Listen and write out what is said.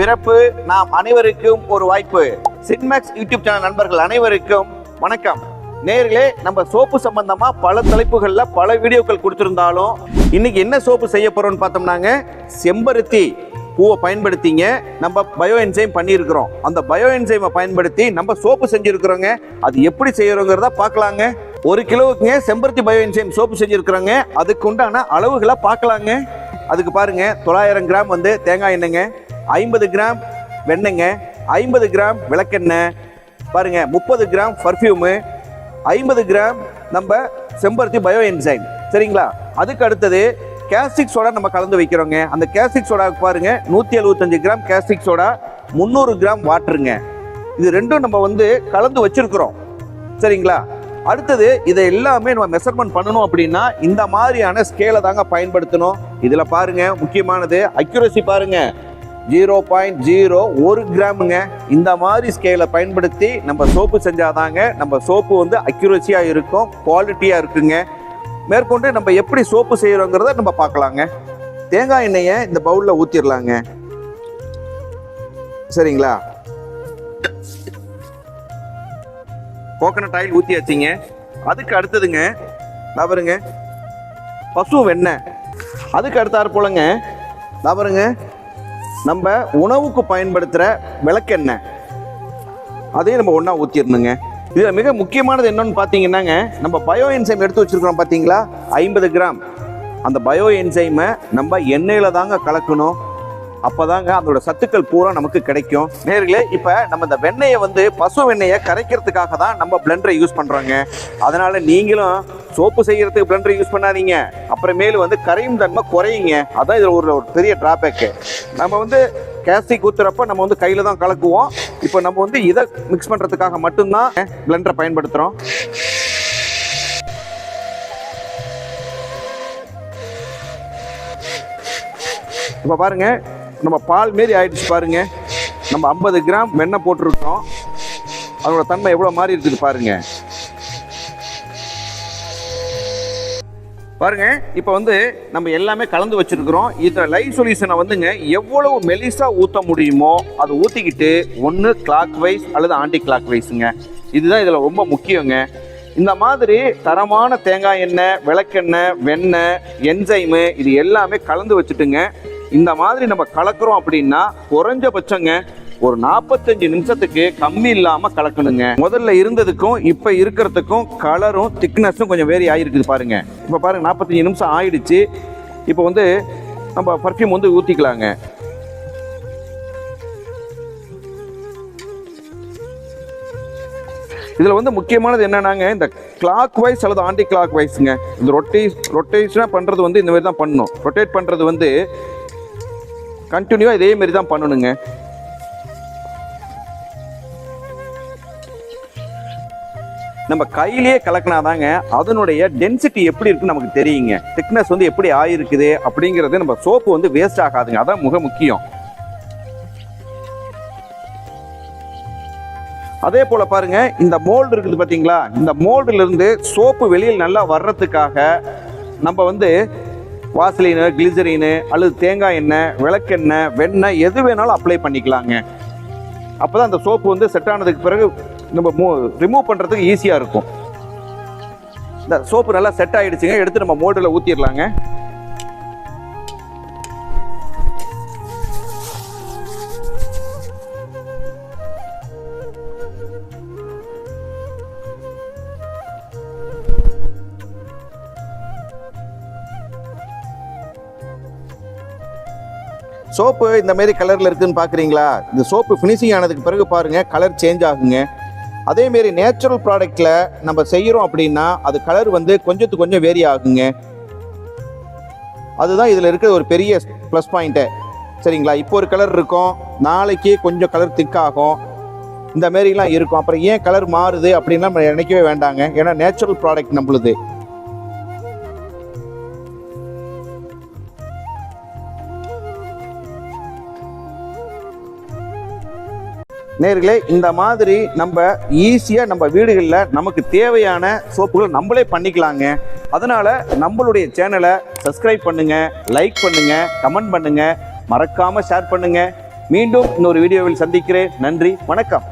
பிறப்பு நாம் அனைவருக்கும் ஒரு வாய்ப்பு. சின்மேக்ஸ் யூடியூப் சேனல் நண்பர்கள் அனைவருக்கும் வணக்கம். நேர்களே நம்ம சோப்பு சம்பந்தமா பல தலைப்புகள்ல பல வீடியோக்கள் கொடுத்திருந்தாலும் இன்னைக்கு என்ன சோப்பு செய்ய போறோம்னு பார்த்தோம்னாங்க செம்பருத்தி பூவை பயன்படுத்திங்க. நம்ம பயோ என்சைம் பண்ணியிருக்கிறோம். அந்த பயோ என்சைமை பயன்படுத்தி நம்ம சோப்பு செஞ்சுருக்கிறோங்க. அது எப்படி செய்யறோங்கிறத பார்க்கலாங்க. ஒரு கிலோவுக்குங்க செம்பருத்தி பயோ என்சைம் சோப்பு செஞ்சிருக்கிறோங்க. அதுக்கு உண்டான அளவுகளை பார்க்கலாங்க. அதுக்கு பாருங்க தொள்ளாயிரம் கிராம் வந்து தேங்காய் எண்ணெய்ங்க. ஐம்பது கிராம் வெண்ணெய்ங்க ஐம்பது கிராம் விளக்கெண்ணெய் பாருங்க முப்பது கிராம் பர்ஃப்யூமு ஐம்பது கிராம் நம்ம செம்பருத்தி பயோ என்சைம் சரிங்களா? அதுக்கு அடுத்தது கேஸ்டிக் சோடா நம்ம கலந்து வைக்கிறோங்க. அந்த கேஸ்டிக் சோடாவுக்கு பாருங்க நூற்றி எழுபத்தஞ்சு கிராம் கேஸ்டிக் சோடா முந்நூறு கிராம் வாட்டருங்க இது ரெண்டும் நம்ம வந்து கலந்து வச்சிருக்கிறோம். சரிங்களா? அடுத்தது இதை எல்லாமே நம்ம மெஷர்மெண்ட் பண்ணணும் அப்படின்னா இந்த மாதிரியான ஸ்கேலை தாங்க பயன்படுத்தணும். இதில் பாருங்க முக்கியமானது அக்யூரசி பாருங்க. ஜீரோ பாயிண்ட் ஜீரோ ஒரு கிராமுங்க. இந்த மாதிரி ஸ்கேலை பயன்படுத்தி நம்ம சோப்பு செஞ்சாதாங்க நம்ம சோப்பு வந்து அக்யூரஸியாக இருக்கும் குவாலிட்டியாக இருக்குங்க. மேற்கொண்டு நம்ம எப்படி சோப்பு செய்கிறோங்கிறத நம்ம பார்க்கலாங்க. தேங்காய் எண்ணெயை இந்த பவுலில் ஊற்றிடலாங்க சரிங்களா? கோகனட் ஆயில் ஊற்றியாச்சிங்க அதுக்கு அடுத்ததுங்க நபருங்க பசு வெண்ணெய். அதுக்கு அடுத்தாற் போலங்க நபருங்க நம்ம உணவுக்கு பயன்படுத்துகிற விளக்கெண்ணெய். அதையும் நம்ம ஒன்றா ஊற்றிடணுங்க இதில் மிக முக்கியமானது என்னன்னு பார்த்தீங்கன்னாங்க நம்ம பயோ என்சைம் எடுத்து வச்சிருக்கிறோம் பார்த்தீங்களா ஐம்பது கிராம். அந்த பயோ என்சைமை நம்ம எண்ணெயில் தாங்க கலக்கணும். அப்போ தாங்க அதோட சத்துக்கள் பூரா நமக்கு கிடைக்கும். நேர்களே இப்போ நம்ம இந்த வெண்ணெயை வந்து பசு வெண்ணெயை கரைக்கிறதுக்காக தான் நம்ம பிளெண்டரை யூஸ் பண்ணுறோங்க அதனால் நீங்களும் சோப்பு செய்யறதுக்கு பிளண்டர் யூஸ் பண்ணாதீங்க. அப்புறமேலு வந்து கரையும் தன்மை குறையுங்க. அதான் இதில் ஒரு ஒரு பெரிய டிராபேக்கு நம்ம வந்து கேஸ்டிக் ஊத்துறப்ப நம்ம வந்து கையில் தான் கலக்குவோம். இப்போ நம்ம வந்து இதை மிக்ஸ் பண்ணுறதுக்காக மட்டும்தான் பிளண்டரை பயன்படுத்துகிறோம் இப்போ பாருங்க நம்ம பால் மாரி ஆயிடுச்சு பாருங்க. நம்ம ஐம்பது கிராம் வெண்ணெய் போட்டிருக்கோம். அதோட தன்மை எவ்வளோ மாறி இருக்குது பாருங்கள் பாருங்க இப்போ வந்து நம்ம எல்லாமே கலந்து வச்சிருக்கிறோம். இந்த லைவ் சொல்யூஷனை வந்துங்க எவ்வளவு மெலிசா ஊற்ற முடியுமோ அதை ஊற்றிக்கிட்டு ஒன்று கிளாக் வைஸ் அல்லது ஆன்டி கிளாக் வைஸுங்க இதுதான் இதில் ரொம்ப முக்கியங்க. இந்த மாதிரி தரமான தேங்காய் எண்ணெய் விளக்கெண்ணெய் வெண்ணெய் என்சைமு இது எல்லாமே கலந்து வச்சுட்டுங்க. இந்த மாதிரி நம்ம கலக்குறோம் அப்படின்னா குறைஞ்சபட்சங்க ஒரு நாற்பத்தஞ்சு நிமிஷத்துக்கு கம்மி இல்லாமல் கலக்கணுங்க. முதல்ல இருந்ததுக்கும் இப்போ இருக்கிறதுக்கும் கலரும் திக்னஸும் கொஞ்சம் வேரி ஆகிருக்குது பாருங்க. இப்போ பாருங்க நாற்பத்தஞ்சு நிமிஷம் ஆயிடுச்சு. இப்போ வந்து நம்ம பர்ஃப்யூம் வந்து ஊற்றிக்கலாங்க இதில் வந்து முக்கியமானது என்னன்னாங்க இந்த கிளாக் வைஸ் அல்லது ஆண்டி கிளாக் வைஸ்ங்க இந்த ரொட்டே ரொட்டேஷனாக பண்ணுறது வந்து இந்த மாதிரி தான் பண்ணணும் ரொட்டேட் பண்ணுறது வந்து கண்டினியூவாக இதே மாரி தான் பண்ணணுங்க. நம்ம கையிலேயே கலக்கினாதாங்க அதனுடைய டென்சிட்டி எப்படி இருக்குன்னு நமக்கு தெரியுங்க. திக்னஸ் வந்து எப்படி ஆயிருக்குது அப்படிங்கிறது நம்ம சோப்பு வந்து வேஸ்ட் ஆகாதுங்க. அதான் மிக முக்கியம். அதே போல பாருங்க இந்த மோல்டு இருக்குது பாத்தீங்களா? இந்த மோல்டுல இருந்து சோப்பு வெளியில் நல்லா வர்றதுக்காக நம்ம வந்து வாசலினு கிளிசரினு அல்லது தேங்காய் எண்ணெய் விளக்கெண்ணெய் வெண்ணெய் எது வேணாலும் அப்ளை பண்ணிக்கலாங்க. அப்பதான் அந்த சோப்பு வந்து செட் ஆனதுக்கு பிறகு நம்ம ரிமூவ் பண்ணுறதுக்கு ஈஸியாக இருக்கும். இந்த சோப்பு நல்லா செட் ஆகிடுச்சிங்க எடுத்து நம்ம மோல்டில் ஊற்றிடலாங்க சோப்பு இந்த மாதிரி கலரில் இருக்குதுன்னு பார்க்குறீங்களா இந்த சோப்பு ஃபினிஷிங் ஆனதுக்கு பிறகு பாருங்கள் கலர் சேஞ்ச் ஆகுங்க. அதேமாரி நேச்சுரல் ப்ராடக்டில் நம்ம செய்கிறோம் அப்படின்னா அது கலர் வந்து கொஞ்சத்துக்கு கொஞ்சம் வேரி ஆகுங்க. அதுதான் இதில் இருக்கிற ஒரு பெரிய ப்ளஸ் பாயிண்ட்டு சரிங்களா? இப்போ ஒரு கலர் இருக்கும் நாளைக்கு கொஞ்சம் கலர் திக்காகும் இந்த மாரிலாம் இருக்கும். அப்புறம் ஏன் கலர் மாறுது அப்படின்லாம் நம்ம நினைக்கவே வேண்டாங்க. ஏன்னா நேச்சுரல் ப்ராடக்ட் நம்மளுது. நேர்களே இந்த மாதிரி நம்ம ஈஸியாக நம்ம வீடுகளில் நமக்கு தேவையான சோப்புகளை நம்மளே பண்ணிக்கலாங்க. அதனால் நம்மளுடைய சேனலை சப்ஸ்கிரைப் பண்ணுங்கள் லைக் பண்ணுங்கள் கமெண்ட் பண்ணுங்கள் மறக்காமல் ஷேர் பண்ணுங்கள் மீண்டும் இன்னொரு வீடியோவில் சந்திக்கிறேன். நன்றி வணக்கம்.